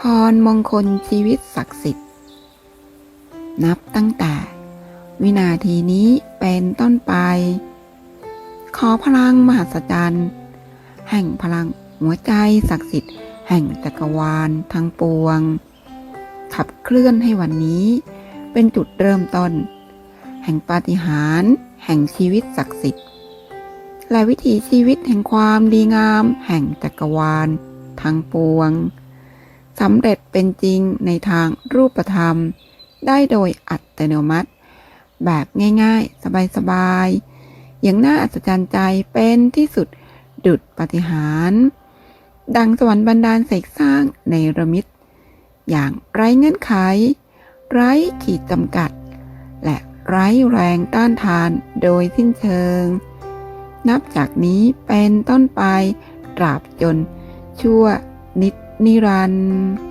พรมงคลชีวิตศักดิ์สิทธิ์ นับตั้งแต่ วินาทีนี้เป็นต้นไป ขอพลังมหัศจรรย์แห่งพลังหัวใจศักดิ์สิทธิ์ แห่งจักรวาลทั้งปวง ขับเคลื่อนให้วันนี้ เป็นจุดเริ่มต้น แห่งปาฏิหาริย์แห่งชีวิตศักดิ์สิทธิ์ และวิถีชีวิตแห่งความดีงาม แห่งจักรวาลทั้งปวง สำเร็จเป็นจริงในทางรูปธรรม ได้โดยอัตโนมัติ แบบง่ายๆ สบายๆ อย่างน่าอัศจรรย์ใจเป็นที่สุดดุดปฏิหาร ดังสวรรค์บันดาลเสกสร้างในระมิตอย่างไร้เงื่อนไข ไร้ขีดจำกัด และไร้แรงต้านทานโดยสิ้นเชิง นับจากนี้เป็นต้นไปตราบจนชั่วนิด นิรันดร์